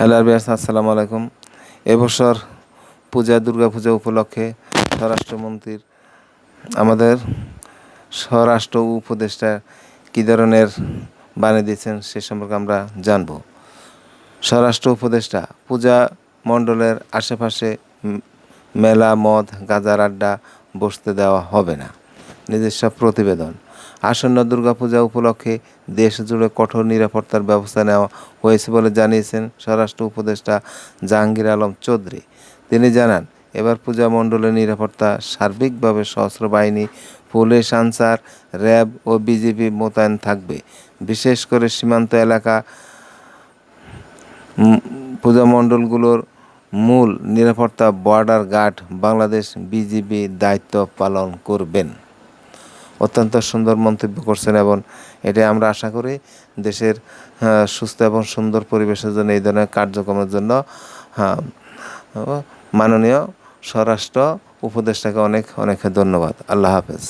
Hello আরবিয়াস আসসালামু আলাইকুম। এবছর পূজা, দুর্গা পূজা উপলক্ষে স্বরাষ্ট্রমন্ত্রীর আমাদের স্বরাষ্ট্র উপদেষ্টা কী ধরনের বানিয়ে দিয়েছেন সে সম্পর্কে আমরা জানব। স্বরাষ্ট্র উপদেষ্টা, পূজা মণ্ডলের আশেপাশে মেলা, মদ, গাজার আড্ডা বসতে দেওয়া হবে না। নিজস্ব প্রতিবেদন। আসন্ন দুর্গাপূজা উপলক্ষে দেশ জুড়ে কঠোর নিরাপত্তার ব্যবস্থা নেওয়া হয়েছে বলে জানিয়েছেন স্বরাষ্ট্র উপদেষ্টা জাহাঙ্গীর আলম চৌধুরী। তিনি জানান, এবার পূজা মণ্ডলের নিরাপত্তা সার্বিকভাবে সশস্ত্র বাহিনী, পুলিশ, আনসার, র্যাব ও বিজিবি মোতায়েন থাকবে। বিশেষ করে সীমান্ত এলাকা পূজা মণ্ডলগুলোর মূল নিরাপত্তা বর্ডার গার্ড বাংলাদেশ বিজিবি দায়িত্ব পালন করবেন। অত্যন্ত সুন্দর মন্তব্য করছেন এবং এটা আমরা আশা করি দেশের সুস্থ এবং সুন্দর পরিবেশের জন্য এই ধরনের কার্যক্রমের জন্য মাননীয় স্বরাষ্ট্র উপদেষ্টাকে অনেক অনেক ধন্যবাদ। আল্লাহ হাফেজ।